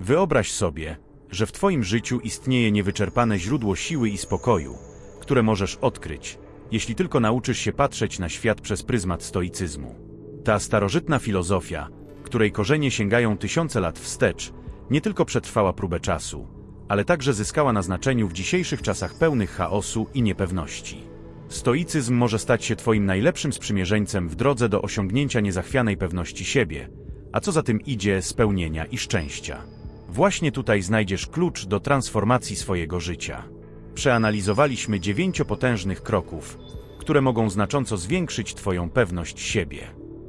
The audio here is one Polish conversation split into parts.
Wyobraź sobie, że w Twoim życiu istnieje niewyczerpane źródło siły i spokoju, które możesz odkryć, jeśli tylko nauczysz się patrzeć na świat przez pryzmat stoicyzmu. Ta starożytna filozofia, której korzenie sięgają tysiące lat wstecz, nie tylko przetrwała próbę czasu, ale także zyskała na znaczeniu w dzisiejszych czasach pełnych chaosu i niepewności. Stoicyzm może stać się Twoim najlepszym sprzymierzeńcem w drodze do osiągnięcia niezachwianej pewności siebie, a co za tym idzie spełnienia i szczęścia. Właśnie tutaj znajdziesz klucz do transformacji swojego życia. Przeanalizowaliśmy dziewięciopotężnych kroków, które mogą znacząco zwiększyć Twoją pewność siebie.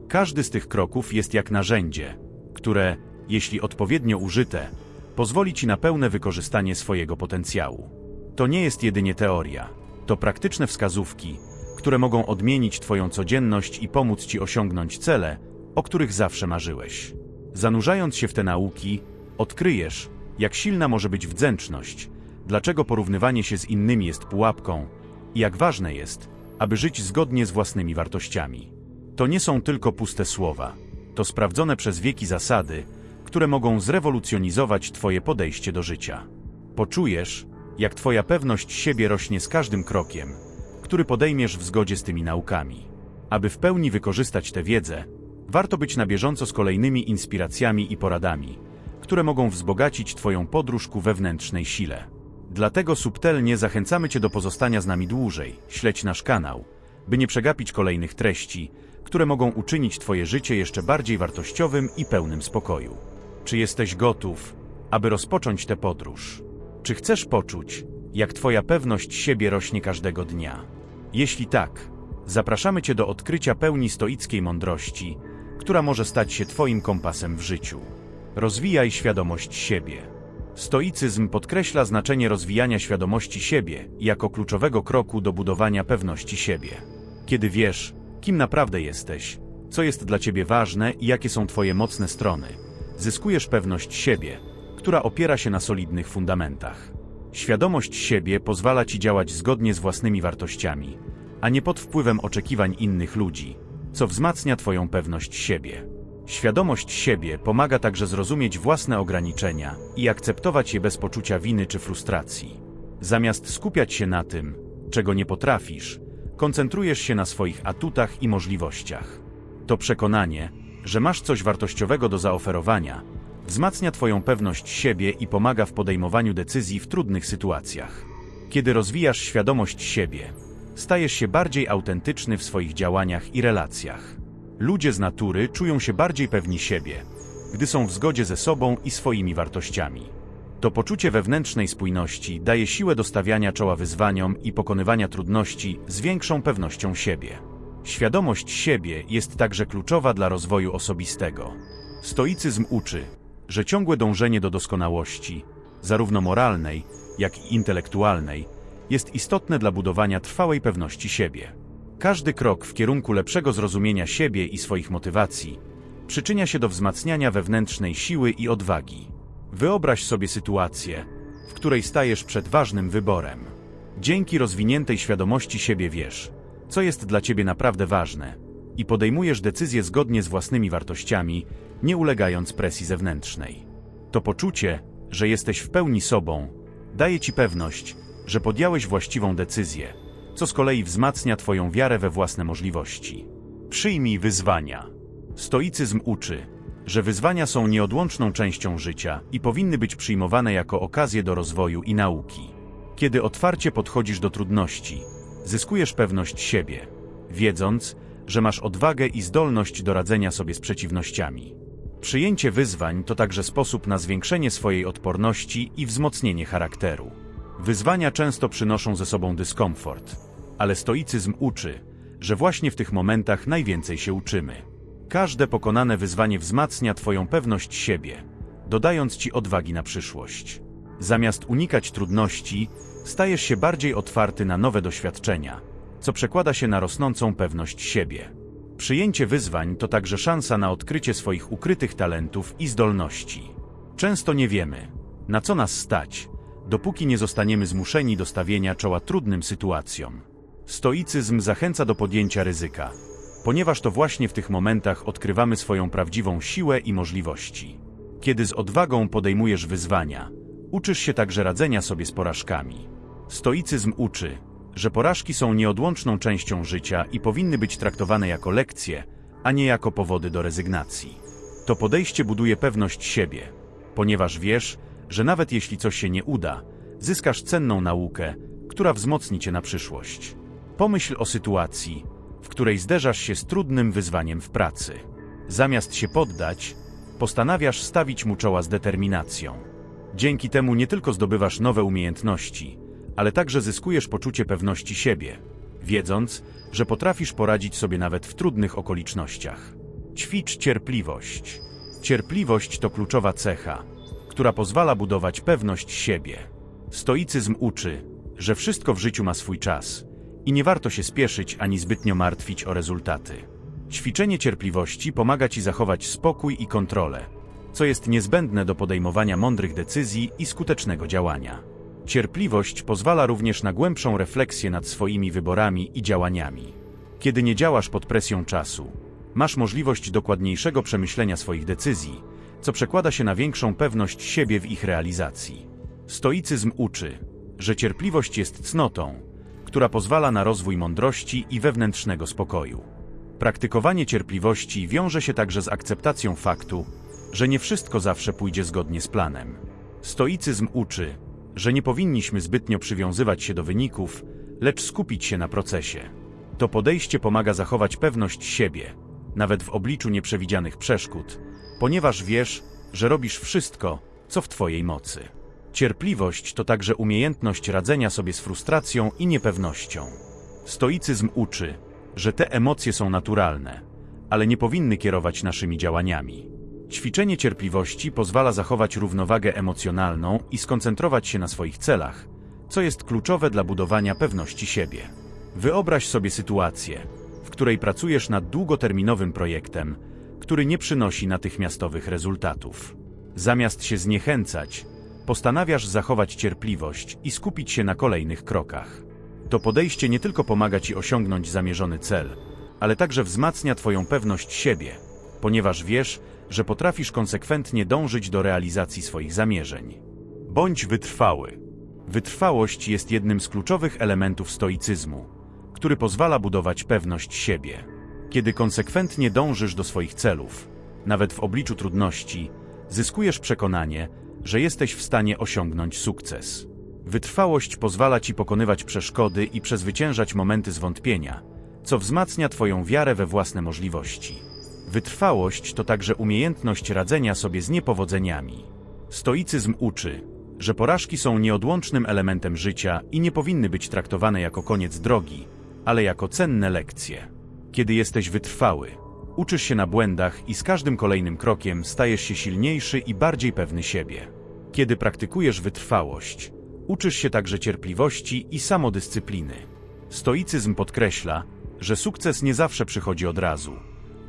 Każdy z tych kroków jest jak narzędzie, które, jeśli odpowiednio użyte, pozwoli Ci na pełne wykorzystanie swojego potencjału. To nie jest jedynie teoria, to praktyczne wskazówki, które mogą odmienić Twoją codzienność i pomóc Ci osiągnąć cele, o których zawsze marzyłeś. Zanurzając się w te nauki, odkryjesz, jak silna może być wdzięczność, dlaczego porównywanie się z innymi jest pułapką i jak ważne jest, aby żyć zgodnie z własnymi wartościami. To nie są tylko puste słowa, to sprawdzone przez wieki zasady, które mogą zrewolucjonizować Twoje podejście do życia. Poczujesz, jak Twoja pewność siebie rośnie z każdym krokiem, który podejmiesz w zgodzie z tymi naukami. Aby w pełni wykorzystać tę wiedzę, warto być na bieżąco z kolejnymi inspiracjami i poradami, które mogą wzbogacić Twoją podróż ku wewnętrznej sile. Dlatego subtelnie zachęcamy Cię do pozostania z nami dłużej, śledź nasz kanał, by nie przegapić kolejnych treści, które mogą uczynić Twoje życie jeszcze bardziej wartościowym i pełnym spokoju. Czy jesteś gotów, aby rozpocząć tę podróż? Czy chcesz poczuć, jak Twoja pewność siebie rośnie każdego dnia? Jeśli tak, zapraszamy Cię do odkrycia pełni stoickiej mądrości, która może stać się Twoim kompasem w życiu. Rozwijaj świadomość siebie. Stoicyzm podkreśla znaczenie rozwijania świadomości siebie jako kluczowego kroku do budowania pewności siebie. Kiedy wiesz, kim naprawdę jesteś, co jest dla ciebie ważne i jakie są twoje mocne strony, zyskujesz pewność siebie, która opiera się na solidnych fundamentach. Świadomość siebie pozwala ci działać zgodnie z własnymi wartościami, a nie pod wpływem oczekiwań innych ludzi, co wzmacnia twoją pewność siebie. Świadomość siebie pomaga także zrozumieć własne ograniczenia i akceptować je bez poczucia winy czy frustracji. Zamiast skupiać się na tym, czego nie potrafisz, koncentrujesz się na swoich atutach i możliwościach. To przekonanie, że masz coś wartościowego do zaoferowania, wzmacnia Twoją pewność siebie i pomaga w podejmowaniu decyzji w trudnych sytuacjach. Kiedy rozwijasz świadomość siebie, stajesz się bardziej autentyczny w swoich działaniach i relacjach. Ludzie z natury czują się bardziej pewni siebie, gdy są w zgodzie ze sobą i swoimi wartościami. To poczucie wewnętrznej spójności daje siłę do stawiania czoła wyzwaniom i pokonywania trudności z większą pewnością siebie. Świadomość siebie jest także kluczowa dla rozwoju osobistego. Stoicyzm uczy, że ciągłe dążenie do doskonałości, zarówno moralnej, jak i intelektualnej, jest istotne dla budowania trwałej pewności siebie. Każdy krok w kierunku lepszego zrozumienia siebie i swoich motywacji przyczynia się do wzmacniania wewnętrznej siły i odwagi. Wyobraź sobie sytuację, w której stajesz przed ważnym wyborem. Dzięki rozwiniętej świadomości siebie wiesz, co jest dla ciebie naprawdę ważne i podejmujesz decyzje zgodnie z własnymi wartościami, nie ulegając presji zewnętrznej. To poczucie, że jesteś w pełni sobą, daje ci pewność, że podjąłeś właściwą decyzję, co z kolei wzmacnia Twoją wiarę we własne możliwości. Przyjmij wyzwania. Stoicyzm uczy, że wyzwania są nieodłączną częścią życia i powinny być przyjmowane jako okazje do rozwoju i nauki. Kiedy otwarcie podchodzisz do trudności, zyskujesz pewność siebie, wiedząc, że masz odwagę i zdolność do radzenia sobie z przeciwnościami. Przyjęcie wyzwań to także sposób na zwiększenie swojej odporności i wzmocnienie charakteru. Wyzwania często przynoszą ze sobą dyskomfort, ale stoicyzm uczy, że właśnie w tych momentach najwięcej się uczymy. Każde pokonane wyzwanie wzmacnia Twoją pewność siebie, dodając Ci odwagi na przyszłość. Zamiast unikać trudności, stajesz się bardziej otwarty na nowe doświadczenia, co przekłada się na rosnącą pewność siebie. Przyjęcie wyzwań to także szansa na odkrycie swoich ukrytych talentów i zdolności. Często nie wiemy, na co nas stać, dopóki nie zostaniemy zmuszeni do stawienia czoła trudnym sytuacjom. Stoicyzm zachęca do podjęcia ryzyka, ponieważ to właśnie w tych momentach odkrywamy swoją prawdziwą siłę i możliwości. Kiedy z odwagą podejmujesz wyzwania, uczysz się także radzenia sobie z porażkami. Stoicyzm uczy, że porażki są nieodłączną częścią życia i powinny być traktowane jako lekcje, a nie jako powody do rezygnacji. To podejście buduje pewność siebie, ponieważ wiesz, że nawet jeśli coś się nie uda, zyskasz cenną naukę, która wzmocni cię na przyszłość. Pomyśl o sytuacji, w której zderzasz się z trudnym wyzwaniem w pracy. Zamiast się poddać, postanawiasz stawić mu czoła z determinacją. Dzięki temu nie tylko zdobywasz nowe umiejętności, ale także zyskujesz poczucie pewności siebie, wiedząc, że potrafisz poradzić sobie nawet w trudnych okolicznościach. Ćwicz cierpliwość. Cierpliwość to kluczowa cecha, która pozwala budować pewność siebie. Stoicyzm uczy, że wszystko w życiu ma swój czas i nie warto się spieszyć ani zbytnio martwić o rezultaty. Ćwiczenie cierpliwości pomaga ci zachować spokój i kontrolę, co jest niezbędne do podejmowania mądrych decyzji i skutecznego działania. Cierpliwość pozwala również na głębszą refleksję nad swoimi wyborami i działaniami. Kiedy nie działasz pod presją czasu, masz możliwość dokładniejszego przemyślenia swoich decyzji, co przekłada się na większą pewność siebie w ich realizacji. Stoicyzm uczy, że cierpliwość jest cnotą, która pozwala na rozwój mądrości i wewnętrznego spokoju. Praktykowanie cierpliwości wiąże się także z akceptacją faktu, że nie wszystko zawsze pójdzie zgodnie z planem. Stoicyzm uczy, że nie powinniśmy zbytnio przywiązywać się do wyników, lecz skupić się na procesie. To podejście pomaga zachować pewność siebie, nawet w obliczu nieprzewidzianych przeszkód, ponieważ wiesz, że robisz wszystko, co w Twojej mocy. Cierpliwość to także umiejętność radzenia sobie z frustracją i niepewnością. Stoicyzm uczy, że te emocje są naturalne, ale nie powinny kierować naszymi działaniami. Ćwiczenie cierpliwości pozwala zachować równowagę emocjonalną i skoncentrować się na swoich celach, co jest kluczowe dla budowania pewności siebie. Wyobraź sobie sytuację, w której pracujesz nad długoterminowym projektem, który nie przynosi natychmiastowych rezultatów. Zamiast się zniechęcać, postanawiasz zachować cierpliwość i skupić się na kolejnych krokach. To podejście nie tylko pomaga ci osiągnąć zamierzony cel, ale także wzmacnia Twoją pewność siebie, ponieważ wiesz, że potrafisz konsekwentnie dążyć do realizacji swoich zamierzeń. Bądź wytrwały. Wytrwałość jest jednym z kluczowych elementów stoicyzmu, który pozwala budować pewność siebie. Kiedy konsekwentnie dążysz do swoich celów, nawet w obliczu trudności, zyskujesz przekonanie, że jesteś w stanie osiągnąć sukces. Wytrwałość pozwala ci pokonywać przeszkody i przezwyciężać momenty zwątpienia, co wzmacnia Twoją wiarę we własne możliwości. Wytrwałość to także umiejętność radzenia sobie z niepowodzeniami. Stoicyzm uczy, że porażki są nieodłącznym elementem życia i nie powinny być traktowane jako koniec drogi, ale jako cenne lekcje. Kiedy jesteś wytrwały, uczysz się na błędach i z każdym kolejnym krokiem stajesz się silniejszy i bardziej pewny siebie. Kiedy praktykujesz wytrwałość, uczysz się także cierpliwości i samodyscypliny. Stoicyzm podkreśla, że sukces nie zawsze przychodzi od razu,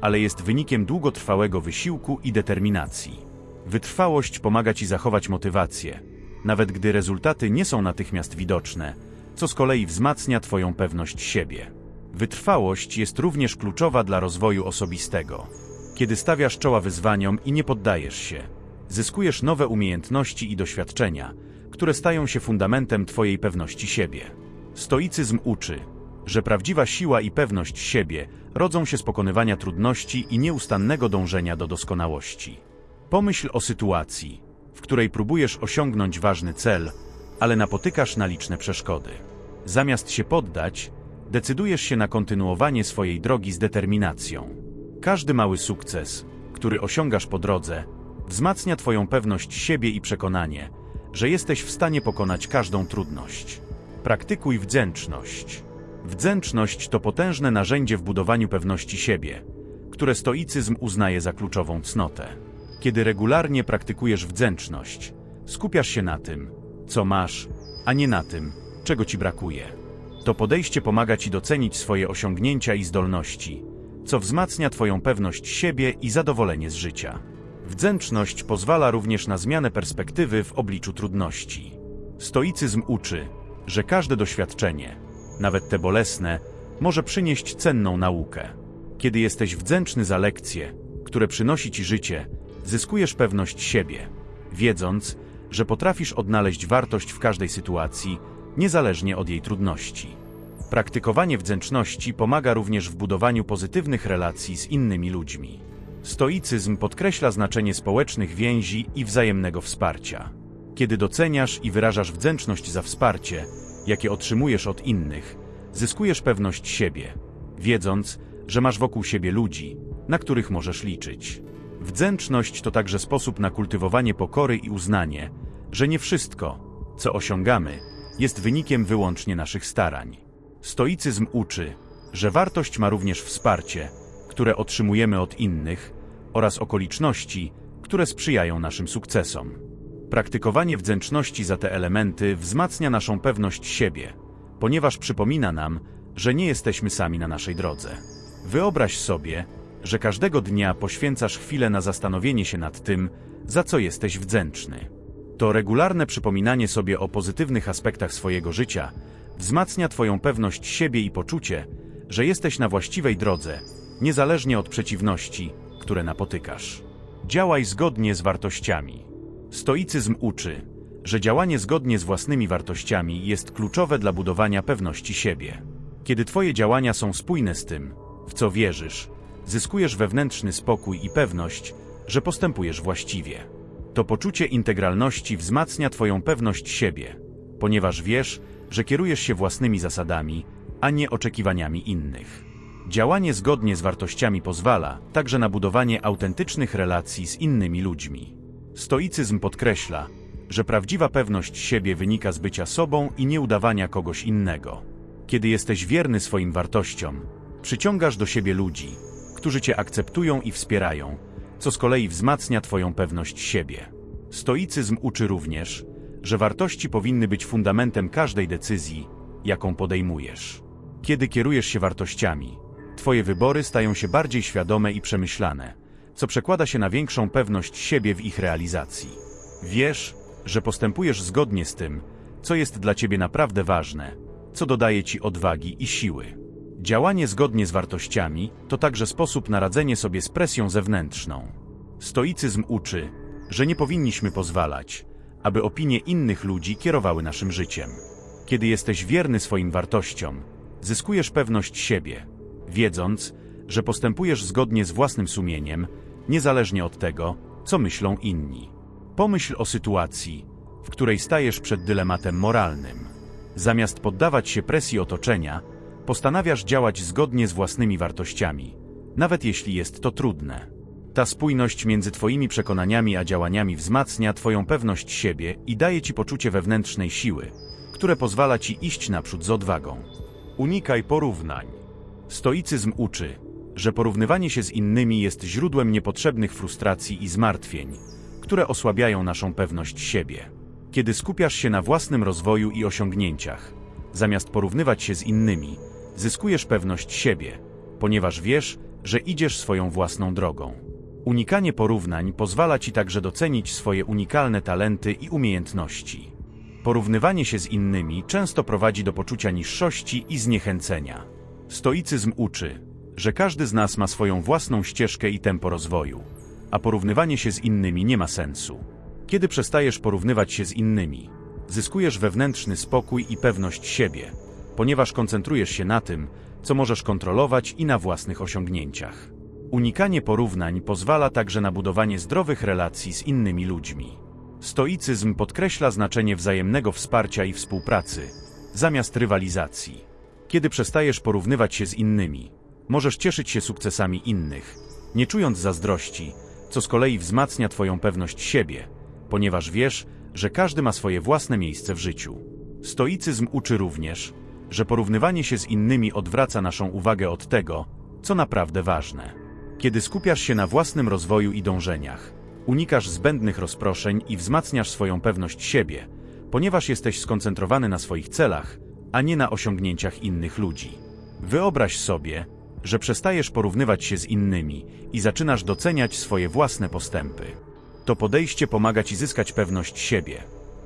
ale jest wynikiem długotrwałego wysiłku i determinacji. Wytrwałość pomaga ci zachować motywację, nawet gdy rezultaty nie są natychmiast widoczne, co z kolei wzmacnia Twoją pewność siebie. Wytrwałość jest również kluczowa dla rozwoju osobistego. Kiedy stawiasz czoła wyzwaniom i nie poddajesz się, zyskujesz nowe umiejętności i doświadczenia, które stają się fundamentem Twojej pewności siebie. Stoicyzm uczy, że prawdziwa siła i pewność siebie rodzą się z pokonywania trudności i nieustannego dążenia do doskonałości. Pomyśl o sytuacji, w której próbujesz osiągnąć ważny cel, ale napotykasz na liczne przeszkody. Zamiast się poddać, decydujesz się na kontynuowanie swojej drogi z determinacją. Każdy mały sukces, który osiągasz po drodze, wzmacnia Twoją pewność siebie i przekonanie, że jesteś w stanie pokonać każdą trudność. Praktykuj wdzięczność. Wdzięczność to potężne narzędzie w budowaniu pewności siebie, które stoicyzm uznaje za kluczową cnotę. Kiedy regularnie praktykujesz wdzięczność, skupiasz się na tym, co masz, a nie na tym, czego ci brakuje. To podejście pomaga ci docenić swoje osiągnięcia i zdolności, co wzmacnia Twoją pewność siebie i zadowolenie z życia. Wdzięczność pozwala również na zmianę perspektywy w obliczu trudności. Stoicyzm uczy, że każde doświadczenie, nawet te bolesne, może przynieść cenną naukę. Kiedy jesteś wdzięczny za lekcje, które przynosi ci życie, zyskujesz pewność siebie, wiedząc, że potrafisz odnaleźć wartość w każdej sytuacji, niezależnie od jej trudności. Praktykowanie wdzięczności pomaga również w budowaniu pozytywnych relacji z innymi ludźmi. Stoicyzm podkreśla znaczenie społecznych więzi i wzajemnego wsparcia. Kiedy doceniasz i wyrażasz wdzięczność za wsparcie, jakie otrzymujesz od innych, zyskujesz pewność siebie, wiedząc, że masz wokół siebie ludzi, na których możesz liczyć. Wdzięczność to także sposób na kultywowanie pokory i uznanie, że nie wszystko, co osiągamy, jest wynikiem wyłącznie naszych starań. Stoicyzm uczy, że wartość ma również wsparcie, które otrzymujemy od innych oraz okoliczności, które sprzyjają naszym sukcesom. Praktykowanie wdzięczności za te elementy wzmacnia naszą pewność siebie, ponieważ przypomina nam, że nie jesteśmy sami na naszej drodze. Wyobraź sobie, że każdego dnia poświęcasz chwilę na zastanowienie się nad tym, za co jesteś wdzięczny. To regularne przypominanie sobie o pozytywnych aspektach swojego życia wzmacnia Twoją pewność siebie i poczucie, że jesteś na właściwej drodze, niezależnie od przeciwności, które napotykasz. Działaj zgodnie z wartościami. Stoicyzm uczy, że działanie zgodnie z własnymi wartościami jest kluczowe dla budowania pewności siebie. Kiedy Twoje działania są spójne z tym, w co wierzysz, zyskujesz wewnętrzny spokój i pewność, że postępujesz właściwie. To poczucie integralności wzmacnia Twoją pewność siebie, ponieważ wiesz, że kierujesz się własnymi zasadami, a nie oczekiwaniami innych. Działanie zgodnie z wartościami pozwala także na budowanie autentycznych relacji z innymi ludźmi. Stoicyzm podkreśla, że prawdziwa pewność siebie wynika z bycia sobą i nieudawania kogoś innego. Kiedy jesteś wierny swoim wartościom, przyciągasz do siebie ludzi, którzy cię akceptują i wspierają, co z kolei wzmacnia Twoją pewność siebie. Stoicyzm uczy również, że wartości powinny być fundamentem każdej decyzji, jaką podejmujesz. Kiedy kierujesz się wartościami, Twoje wybory stają się bardziej świadome i przemyślane, co przekłada się na większą pewność siebie w ich realizacji. Wiesz, że postępujesz zgodnie z tym, co jest dla Ciebie naprawdę ważne, co dodaje Ci odwagi i siły. Działanie zgodnie z wartościami to także sposób na radzenie sobie z presją zewnętrzną. Stoicyzm uczy, że nie powinniśmy pozwalać, aby opinie innych ludzi kierowały naszym życiem. Kiedy jesteś wierny swoim wartościom, zyskujesz pewność siebie, wiedząc, że postępujesz zgodnie z własnym sumieniem, niezależnie od tego, co myślą inni. Pomyśl o sytuacji, w której stajesz przed dylematem moralnym. Zamiast poddawać się presji otoczenia, postanawiasz działać zgodnie z własnymi wartościami, nawet jeśli jest to trudne. Ta spójność między Twoimi przekonaniami a działaniami wzmacnia Twoją pewność siebie i daje Ci poczucie wewnętrznej siły, które pozwala Ci iść naprzód z odwagą. Unikaj porównań. Stoicyzm uczy, że porównywanie się z innymi jest źródłem niepotrzebnych frustracji i zmartwień, które osłabiają naszą pewność siebie. Kiedy skupiasz się na własnym rozwoju i osiągnięciach, zamiast porównywać się z innymi, zyskujesz pewność siebie, ponieważ wiesz, że idziesz swoją własną drogą. Unikanie porównań pozwala ci także docenić swoje unikalne talenty i umiejętności. Porównywanie się z innymi często prowadzi do poczucia niższości i zniechęcenia. Stoicyzm uczy, że każdy z nas ma swoją własną ścieżkę i tempo rozwoju, a porównywanie się z innymi nie ma sensu. Kiedy przestajesz porównywać się z innymi, zyskujesz wewnętrzny spokój i pewność siebie, ponieważ koncentrujesz się na tym, co możesz kontrolować i na własnych osiągnięciach. Unikanie porównań pozwala także na budowanie zdrowych relacji z innymi ludźmi. Stoicyzm podkreśla znaczenie wzajemnego wsparcia i współpracy, zamiast rywalizacji. Kiedy przestajesz porównywać się z innymi, możesz cieszyć się sukcesami innych, nie czując zazdrości, co z kolei wzmacnia Twoją pewność siebie, ponieważ wiesz, że każdy ma swoje własne miejsce w życiu. Stoicyzm uczy również, że porównywanie się z innymi odwraca naszą uwagę od tego, co naprawdę ważne. Kiedy skupiasz się na własnym rozwoju i dążeniach, unikasz zbędnych rozproszeń i wzmacniasz swoją pewność siebie, ponieważ jesteś skoncentrowany na swoich celach, a nie na osiągnięciach innych ludzi. Wyobraź sobie, że przestajesz porównywać się z innymi i zaczynasz doceniać swoje własne postępy. To podejście pomaga ci zyskać pewność siebie,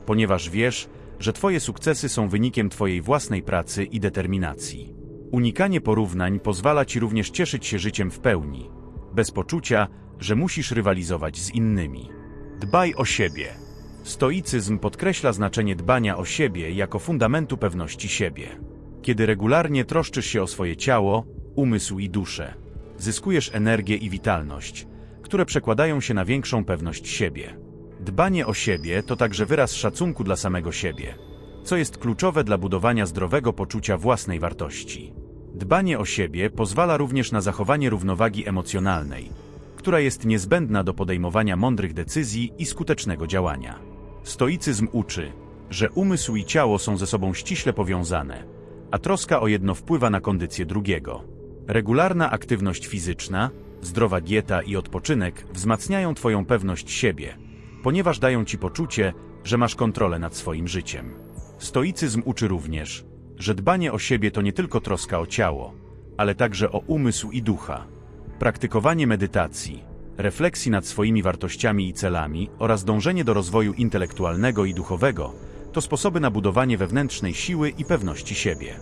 ponieważ wiesz, że Twoje sukcesy są wynikiem Twojej własnej pracy i determinacji. Unikanie porównań pozwala Ci również cieszyć się życiem w pełni, bez poczucia, że musisz rywalizować z innymi. Dbaj o siebie. Stoicyzm podkreśla znaczenie dbania o siebie jako fundamentu pewności siebie. Kiedy regularnie troszczysz się o swoje ciało, umysł i duszę, zyskujesz energię i witalność, które przekładają się na większą pewność siebie. Dbanie o siebie to także wyraz szacunku dla samego siebie, co jest kluczowe dla budowania zdrowego poczucia własnej wartości. Dbanie o siebie pozwala również na zachowanie równowagi emocjonalnej, która jest niezbędna do podejmowania mądrych decyzji i skutecznego działania. Stoicyzm uczy, że umysł i ciało są ze sobą ściśle powiązane, a troska o jedno wpływa na kondycję drugiego. Regularna aktywność fizyczna, zdrowa dieta i odpoczynek wzmacniają Twoją pewność siebie, ponieważ dają Ci poczucie, że masz kontrolę nad swoim życiem. Stoicyzm uczy również, że dbanie o siebie to nie tylko troska o ciało, ale także o umysł i ducha. Praktykowanie medytacji, refleksji nad swoimi wartościami i celami oraz dążenie do rozwoju intelektualnego i duchowego to sposoby na budowanie wewnętrznej siły i pewności siebie.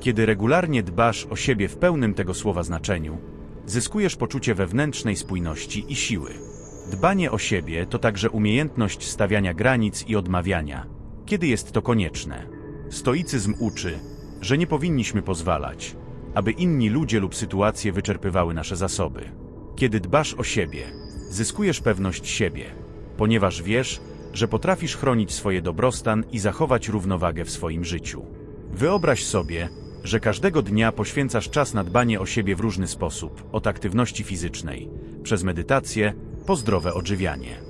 Kiedy regularnie dbasz o siebie w pełnym tego słowa znaczeniu, zyskujesz poczucie wewnętrznej spójności i siły. Dbanie o siebie to także umiejętność stawiania granic i odmawiania, kiedy jest to konieczne. Stoicyzm uczy, że nie powinniśmy pozwalać, aby inni ludzie lub sytuacje wyczerpywały nasze zasoby. Kiedy dbasz o siebie, zyskujesz pewność siebie, ponieważ wiesz, że potrafisz chronić swoje dobrostan i zachować równowagę w swoim życiu. Wyobraź sobie, że każdego dnia poświęcasz czas na dbanie o siebie w różny sposób, od aktywności fizycznej, przez medytację, po zdrowe odżywianie.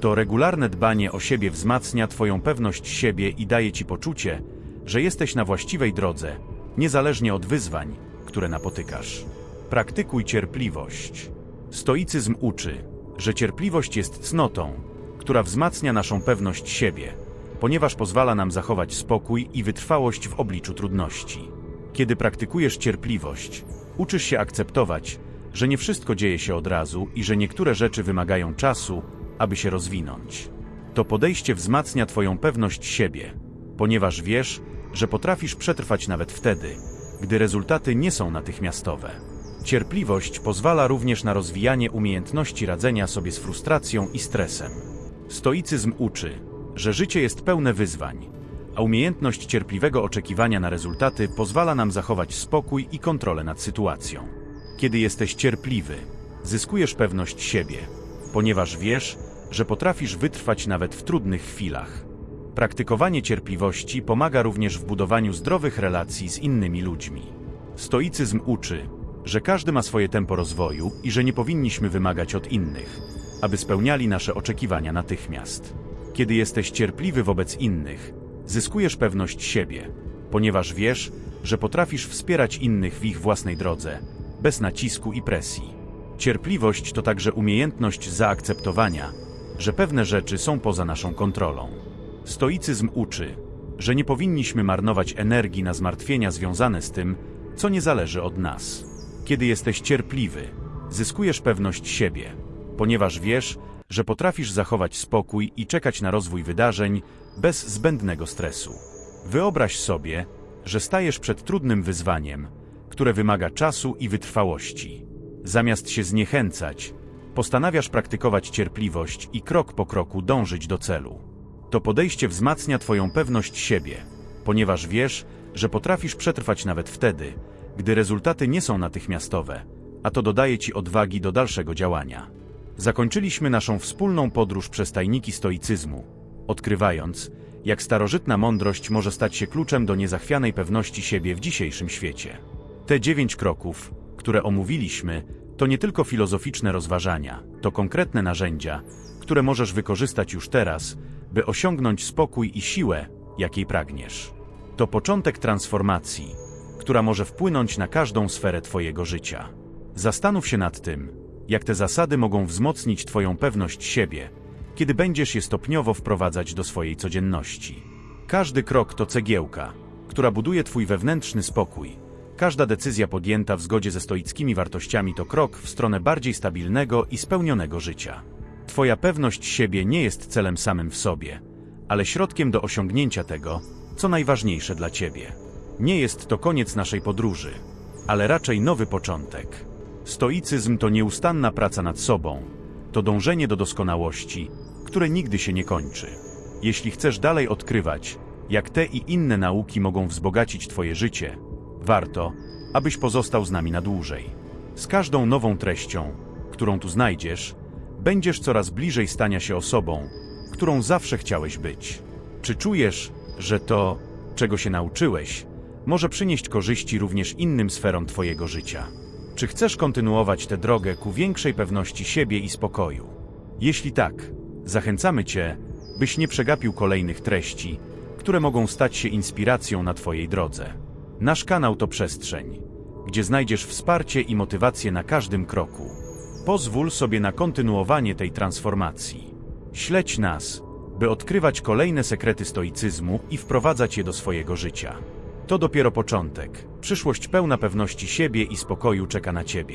To regularne dbanie o siebie wzmacnia Twoją pewność siebie i daje Ci poczucie, że jesteś na właściwej drodze, niezależnie od wyzwań, które napotykasz. Praktykuj cierpliwość. Stoicyzm uczy, że cierpliwość jest cnotą, która wzmacnia naszą pewność siebie, ponieważ pozwala nam zachować spokój i wytrwałość w obliczu trudności. Kiedy praktykujesz cierpliwość, uczysz się akceptować, że nie wszystko dzieje się od razu i że niektóre rzeczy wymagają czasu, aby się rozwinąć. To podejście wzmacnia Twoją pewność siebie, ponieważ wiesz, że potrafisz przetrwać nawet wtedy, gdy rezultaty nie są natychmiastowe. Cierpliwość pozwala również na rozwijanie umiejętności radzenia sobie z frustracją i stresem. Stoicyzm uczy, że życie jest pełne wyzwań, a umiejętność cierpliwego oczekiwania na rezultaty pozwala nam zachować spokój i kontrolę nad sytuacją. Kiedy jesteś cierpliwy, zyskujesz pewność siebie, ponieważ wiesz, że potrafisz wytrwać nawet w trudnych chwilach. Praktykowanie cierpliwości pomaga również w budowaniu zdrowych relacji z innymi ludźmi. Stoicyzm uczy, że każdy ma swoje tempo rozwoju i że nie powinniśmy wymagać od innych, aby spełniali nasze oczekiwania natychmiast. Kiedy jesteś cierpliwy wobec innych, zyskujesz pewność siebie, ponieważ wiesz, że potrafisz wspierać innych w ich własnej drodze, bez nacisku i presji. Cierpliwość to także umiejętność zaakceptowania, że pewne rzeczy są poza naszą kontrolą. Stoicyzm uczy, że nie powinniśmy marnować energii na zmartwienia związane z tym, co nie zależy od nas. Kiedy jesteś cierpliwy, zyskujesz pewność siebie, ponieważ wiesz, że potrafisz zachować spokój i czekać na rozwój wydarzeń bez zbędnego stresu. Wyobraź sobie, że stajesz przed trudnym wyzwaniem, które wymaga czasu i wytrwałości. Zamiast się zniechęcać, postanawiasz praktykować cierpliwość i krok po kroku dążyć do celu. To podejście wzmacnia Twoją pewność siebie, ponieważ wiesz, że potrafisz przetrwać nawet wtedy, gdy rezultaty nie są natychmiastowe, a to dodaje Ci odwagi do dalszego działania. Zakończyliśmy naszą wspólną podróż przez tajniki stoicyzmu, odkrywając, jak starożytna mądrość może stać się kluczem do niezachwianej pewności siebie w dzisiejszym świecie. Te dziewięć kroków, które omówiliśmy, to nie tylko filozoficzne rozważania, to konkretne narzędzia, które możesz wykorzystać już teraz, by osiągnąć spokój i siłę, jakiej pragniesz. To początek transformacji, która może wpłynąć na każdą sferę Twojego życia. Zastanów się nad tym, jak te zasady mogą wzmocnić Twoją pewność siebie, kiedy będziesz je stopniowo wprowadzać do swojej codzienności. Każdy krok to cegiełka, która buduje Twój wewnętrzny spokój. Każda decyzja podjęta w zgodzie ze stoickimi wartościami to krok w stronę bardziej stabilnego i spełnionego życia. Twoja pewność siebie nie jest celem samym w sobie, ale środkiem do osiągnięcia tego, co najważniejsze dla Ciebie. Nie jest to koniec naszej podróży, ale raczej nowy początek. Stoicyzm to nieustanna praca nad sobą, To dążenie do doskonałości, które nigdy się nie kończy. Jeśli chcesz dalej odkrywać, jak te i inne nauki mogą wzbogacić Twoje życie, warto, abyś pozostał z nami na dłużej. Z każdą nową treścią, którą tu znajdziesz, będziesz coraz bliżej stania się osobą, którą zawsze chciałeś być. Czy czujesz, że to, czego się nauczyłeś, może przynieść korzyści również innym sferom Twojego życia? Czy chcesz kontynuować tę drogę ku większej pewności siebie i spokoju? Jeśli tak, zachęcamy Cię, byś nie przegapił kolejnych treści, które mogą stać się inspiracją na Twojej drodze. Nasz kanał to przestrzeń, gdzie znajdziesz wsparcie i motywację na każdym kroku. Pozwól sobie na kontynuowanie tej transformacji. Śledź nas, by odkrywać kolejne sekrety stoicyzmu i wprowadzać je do swojego życia. To dopiero początek. Przyszłość pełna pewności siebie i spokoju czeka na Ciebie.